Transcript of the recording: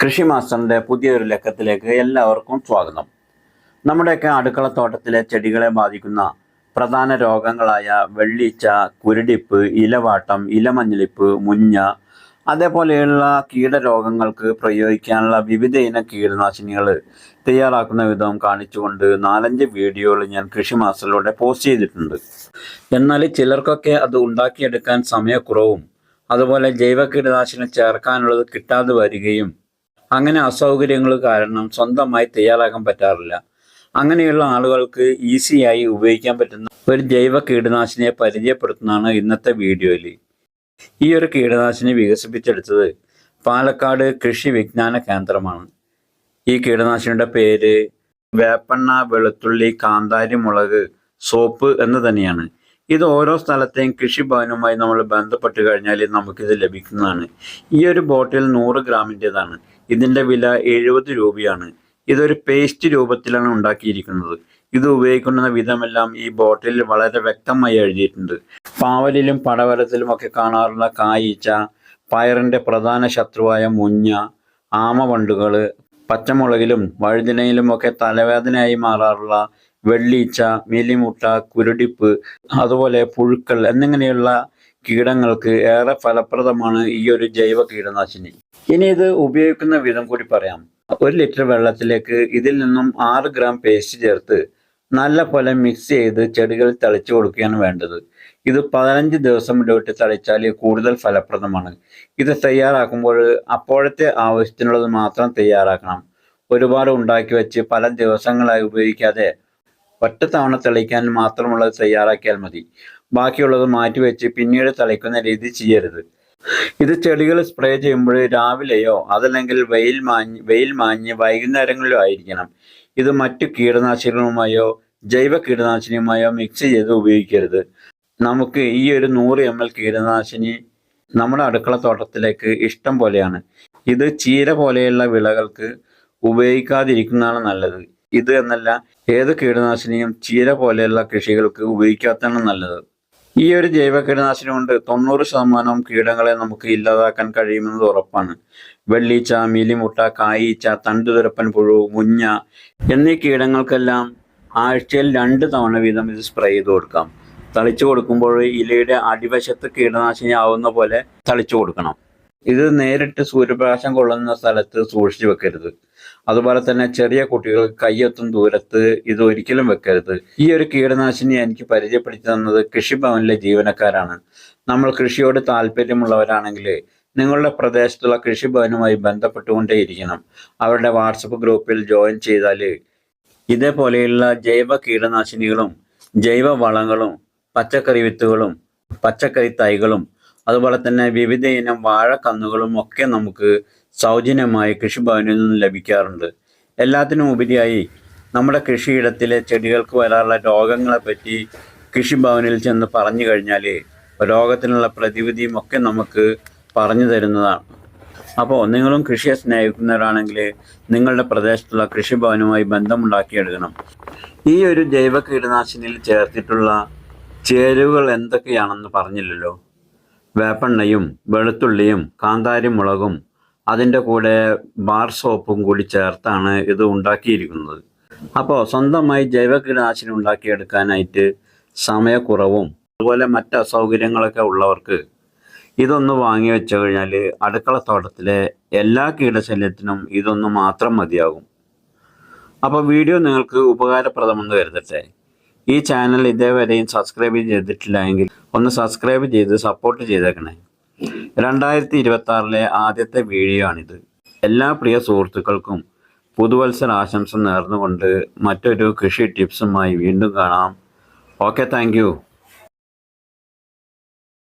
കൃഷി മാസ്റ്ററിന്റെ പുതിയൊരു ലക്കത്തിലേക്ക് എല്ലാവർക്കും സ്വാഗതം. നമ്മുടെയൊക്കെ അടുക്കളത്തോട്ടത്തിലെ ചെടികളെ ബാധിക്കുന്ന പ്രധാന രോഗങ്ങളായ വെള്ളിച്ച കുരുടിപ്പ് ഇലവാട്ടം ഇലമഞ്ഞളിപ്പ് മുഞ്ഞ അതേപോലെയുള്ള കീടരോഗങ്ങൾക്ക് പ്രയോഗിക്കാനുള്ള വിവിധ ഇനം കീടനാശിനികൾ തയ്യാറാക്കുന്ന വിധം കാണിച്ചുകൊണ്ട് നാലഞ്ച് വീഡിയോകൾ ഞാൻ കൃഷി മാസ്റ്ററിലൂടെ പോസ്റ്റ് ചെയ്തിട്ടുണ്ട്. എന്നാൽ ചിലർക്കൊക്കെ അത് ഉണ്ടാക്കിയെടുക്കാൻ സമയക്കുറവും അതുപോലെ ജൈവ കീടനാശിനി ചേർക്കാനുള്ളത് കിട്ടാതെ വരികയും അങ്ങനെ അസൗകര്യങ്ങൾ കാരണം സ്വന്തമായി തയ്യാറാക്കാൻ പറ്റാറില്ല. അങ്ങനെയുള്ള ആളുകൾക്ക് ഈസിയായി ഉപയോഗിക്കാൻ പറ്റുന്ന ഒരു ജൈവ കീടനാശിനിയെ പരിചയപ്പെടുത്തുന്നതാണ് ഇന്നത്തെ വീഡിയോയിൽ. ഈ ഒരു കീടനാശിനി വികസിപ്പിച്ചെടുത്തത് പാലക്കാട് കൃഷി വിജ്ഞാന കേന്ദ്രമാണ്. ഈ കീടനാശിനിയുടെ പേര് വേപ്പെണ്ണ വെളുത്തുള്ളി കാന്താരി മുളക് സോപ്പ് എന്ന് തന്നെയാണ്. ഇത് ഓരോ സ്ഥലത്തെയും കൃഷിഭവനുമായി നമ്മൾ ബന്ധപ്പെട്ട് കഴിഞ്ഞാൽ നമുക്കിത് ലഭിക്കുന്നതാണ്. ഈ ഒരു ബോട്ടിൽ നൂറ് ഗ്രാമിന്റെതാണ്. ഇതിന്റെ വില എഴുപത് രൂപയാണ്. ഇതൊരു പേസ്റ്റ് രൂപത്തിലാണ് ഉണ്ടാക്കിയിരിക്കുന്നത്. ഇത് ഉപയോഗിക്കുന്ന വിധമെല്ലാം ഈ ബോട്ടിൽ വളരെ വ്യക്തമായി എഴുതിയിട്ടുണ്ട്. പാവലിലും പടവലത്തിലും ഒക്കെ കാണാറുള്ള കായീച്ച പയറിന്റെ പ്രധാന ശത്രുവായ മുഞ്ഞ ആമവണ്ടുകൾ പച്ചമുളകിലും വഴുതിനയിലും ഒക്കെ തലവേദനയായി മാറാറുള്ള വെള്ളീച്ച മിലിമുട്ട കുരുടിപ്പ് അതുപോലെ പുഴുക്കൾ എന്നിങ്ങനെയുള്ള കീടങ്ങൾക്ക് ഏറെ ഫലപ്രദമാണ് ഈ ഒരു ജൈവ കീടനാശിനി. ഇനി ഇത് ഉപയോഗിക്കുന്ന വിധം കൂടി പറയാം. ഒരു ലിറ്റർ വെള്ളത്തിലേക്ക് ഇതിൽ നിന്നും ആറ് ഗ്രാം പേസ്റ്റ് ചേർത്ത് നല്ല പോലെ മിക്സ് ചെയ്ത് ചെടികൾ തളിച്ചു കൊടുക്കുകയാണ് വേണ്ടത്. ഇത് പതിനഞ്ച് ദിവസം ഇടവിട്ട് തളിച്ചാൽ കൂടുതൽ ഫലപ്രദമാണ്. ഇത് തയ്യാറാക്കുമ്പോൾ അപ്പോഴത്തെ ആവശ്യത്തിനുള്ളത് മാത്രം തയ്യാറാക്കണം. ഒരുപാട് ഉണ്ടാക്കി വെച്ച് പല ദിവസങ്ങളായി ഉപയോഗിക്കാതെ ഒറ്റ തവണ തെളിക്കാൻ മാത്രമുള്ളത് തയ്യാറാക്കിയാൽ മതി. ബാക്കിയുള്ളത് മാറ്റിവെച്ച് പിന്നീട് തളിക്കുന്ന രീതി ചെയ്യരുത്. ഇത് ചെടികൾ സ്പ്രേ ചെയ്യുമ്പോൾ രാവിലെയോ അതല്ലെങ്കിൽ വെയിൽ മാഞ്ഞ് വെയിൽ മാഞ്ഞ് വൈകുന്നേരങ്ങളിലോ ആയിരിക്കണം. ഇത് മറ്റു കീടനാശിനികളുമായോ ജൈവ കീടനാശിനിയുമായോ മിക്സ് ചെയ്ത് ഉപയോഗിക്കരുത്. നമുക്ക് ഈ ഒരു നൂറ് എം എൽ കീടനാശിനി നമ്മുടെ അടുക്കള തോട്ടത്തിലേക്ക് ഇഷ്ടം പോലെയാണ്. ഇത് ചീര പോലെയുള്ള വിളകൾക്ക് ഉപയോഗിക്കാതിരിക്കുന്നതാണ് നല്ലത്. ഇത് എന്നല്ല ഏത് കീടനാശിനിയും ചീര പോലെയുള്ള കൃഷികൾക്ക് ഉപയോഗിക്കാത്തതാണ് നല്ലത്. ഈ ഒരു ജൈവ കീടനാശിനി കൊണ്ട് തൊണ്ണൂറ് ശതമാനം കീടങ്ങളെ നമുക്ക് ഇല്ലാതാക്കാൻ കഴിയുമെന്നത് ഉറപ്പാണ്. വെള്ളീച്ച മീലിമുട്ട കായീച്ച തണ്ടുതുരപ്പൻ പുഴു മുഞ്ഞ എന്നീ കീടങ്ങൾക്കെല്ലാം ആഴ്ചയിൽ രണ്ട് തവണ വീതം ഇത് സ്പ്രേ ചെയ്ത് കൊടുക്കാം. തളിച്ചു കൊടുക്കുമ്പോൾ ഇലയുടെ അടിവശത്ത് കീടനാശിനി ആവുന്ന പോലെ തളിച്ചു കൊടുക്കണം. ഇത് നേരിട്ട് സൂര്യപ്രകാശം കൊള്ളുന്ന സ്ഥലത്ത് സൂക്ഷിച്ചു വെക്കരുത്. അതുപോലെ തന്നെ ചെറിയ കുട്ടികൾ കയ്യെത്തും ദൂരത്ത് ഇത് ഒരിക്കലും വെക്കരുത്. ഈ ഒരു കീടനാശിനി എനിക്ക് പരിചയപ്പെടുത്തി തന്നത് കൃഷിഭവനിലെ ജീവനക്കാരാണ്. നമ്മൾ കൃഷിയോട് താല്പര്യമുള്ളവരാണെങ്കിൽ നിങ്ങളുടെ പ്രദേശത്തുള്ള കൃഷിഭവനുമായി ബന്ധപ്പെട്ടുകൊണ്ടേയിരിക്കണം. അവരുടെ വാട്സപ്പ് ഗ്രൂപ്പിൽ ജോയിൻ ചെയ്താൽ ഇതേപോലെയുള്ള ജൈവ കീടനാശിനികളും ജൈവ വളങ്ങളും പച്ചക്കറി വിത്തുകളും പച്ചക്കറി തൈകളും അതുപോലെ തന്നെ വിവിധ ഇനം വാഴക്കന്നുകളും ഒക്കെ നമുക്ക് സൗജന്യമായി കൃഷിഭവനിൽ നിന്ന് ലഭിക്കാറുണ്ട്. എല്ലാത്തിനും ഉപരിയായി നമ്മുടെ കൃഷിയിടത്തിലെ ചെടികൾക്ക് വരാനുള്ള രോഗങ്ങളെപ്പറ്റി കൃഷിഭവനിൽ ചെന്ന് പറഞ്ഞു കഴിഞ്ഞാൽ രോഗത്തിനുള്ള പ്രതിവിധിയും ഒക്കെ നമുക്ക് പറഞ്ഞു തരുന്നതാണ്. അപ്പോൾ നിങ്ങളും കൃഷിയെ സ്നേഹിക്കുന്നവരാണെങ്കിൽ നിങ്ങളുടെ പ്രദേശത്തുള്ള കൃഷിഭവനുമായി ബന്ധമുണ്ടാക്കിയെടുക്കണം. ഈ ഒരു ജൈവ കീടനാശിനിയിൽ ചേർത്തിട്ടുള്ള ചേരുവകൾ എന്തൊക്കെയാണെന്ന് പറഞ്ഞില്ലല്ലോ? വേപ്പെണ്ണയും വെളുത്തുള്ളിയും കാന്താരി മുളകും അതിന്റെ കൂടെ ബാർ സോപ്പും കൂടി ചേർത്താണ് ഇത് ഉണ്ടാക്കിയിരിക്കുന്നത്. അപ്പോൾ സ്വന്തമായി ജൈവ കീടനാശിനി ഉണ്ടാക്കിയെടുക്കാനായിട്ട് സമയക്കുറവും അതുപോലെ മറ്റ് അസൗകര്യങ്ങളൊക്കെ ഉള്ളവർക്ക് ഇതൊന്ന് വാങ്ങി വെച്ചു കഴിഞ്ഞാൽ അടുക്കള തോട്ടത്തിലെ എല്ലാ കീടശല്യത്തിനും ഇതൊന്ന് മാത്രം മതിയാകും. അപ്പോൾ വീഡിയോ നിങ്ങൾക്ക് ഉപകാരപ്രദമെന്ന് കരുതട്ടെ. ഈ ചാനൽ ഇതേവരെയും സബ്സ്ക്രൈബ് ചെയ്തിട്ടില്ല എങ്കിൽ ഒന്ന് സബ്സ്ക്രൈബ് ചെയ്ത് സപ്പോർട്ട് ചെയ്തേക്കണേ. രണ്ടായിരത്തി ഇരുപത്തി ആറിലെ ആദ്യത്തെ വീഡിയോ ആണിത്. എല്ലാ പ്രിയ സുഹൃത്തുക്കൾക്കും പുതുവത്സര ആശംസ നേർന്നുകൊണ്ട് മറ്റൊരു കൃഷി ടിപ്സുമായി വീണ്ടും കാണാം. Okay thank